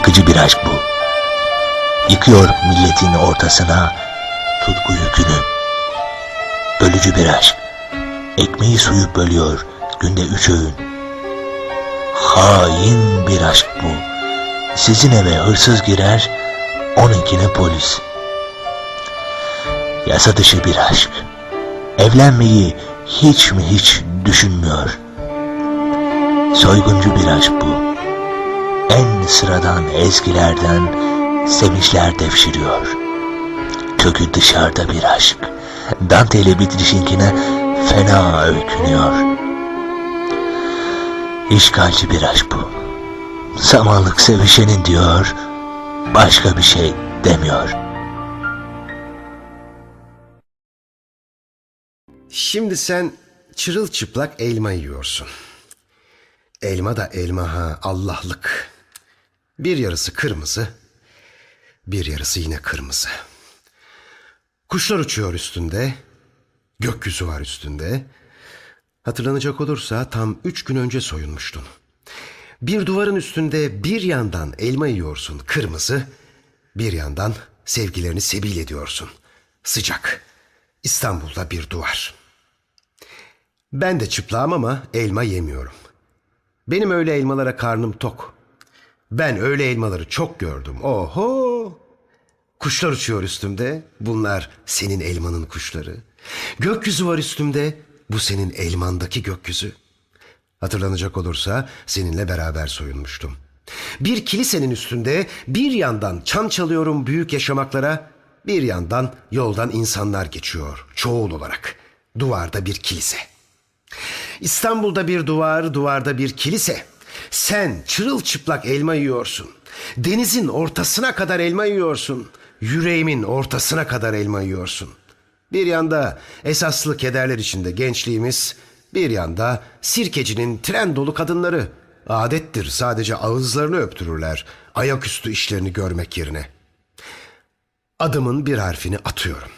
Soyguncu bir aşk bu. Yıkıyor milletin ortasına tutku yükünü. Bölücü bir aşk. Ekmeği suyu bölüyor günde üç öğün. Hain bir aşk bu. Sizin eve hırsız girer, onunkine polis. Yasa dışı bir aşk. Evlenmeyi hiç mi hiç düşünmüyor. Soyguncu bir aşk bu. En sıradan ezgilerden sevinçler devşiriyor. Kökü dışarıda bir aşk. Danteli bitrişinkine fena öykünüyor. İşgalci bir aşk bu. Samanlık sevişenin diyor, başka bir şey demiyor. Şimdi sen çırılçıplak elma yiyorsun. Elma da elma ha Allah'lık. Bir yarısı kırmızı, bir yarısı yine kırmızı. Kuşlar uçuyor üstünde, gökyüzü var üstünde. Hatırlanacak olursa tam üç gün önce soyunmuştun. Bir duvarın üstünde bir yandan elma yiyorsun kırmızı, bir yandan sevgilerini sebil ediyorsun. Sıcak. İstanbul'da bir duvar. Ben de çıplağım ama elma yemiyorum. Benim öyle elmalara karnım tok. Ben öyle elmaları çok gördüm. Oho! Kuşlar uçuyor üstümde. Bunlar senin elmanın kuşları. Gökyüzü var üstümde. Bu senin elmandaki gökyüzü. Hatırlanacak olursa seninle beraber soyunmuştum. Bir kilisenin üstünde bir yandan çan çalıyorum büyük yaşamaklara, bir yandan yoldan insanlar geçiyor çoğul olarak. Duvarda bir kilise. İstanbul'da bir duvar, duvarda bir kilise. Sen çırılçıplak elma yiyorsun. Denizin ortasına kadar elma yiyorsun. Yüreğimin ortasına kadar elma yiyorsun. Bir yanda esaslı kederler içinde gençliğimiz, bir yanda sirkecinin tren dolu kadınları. Adettir sadece ağızlarını öptürürler ayaküstü işlerini görmek yerine. Adımın bir harfini atıyorum.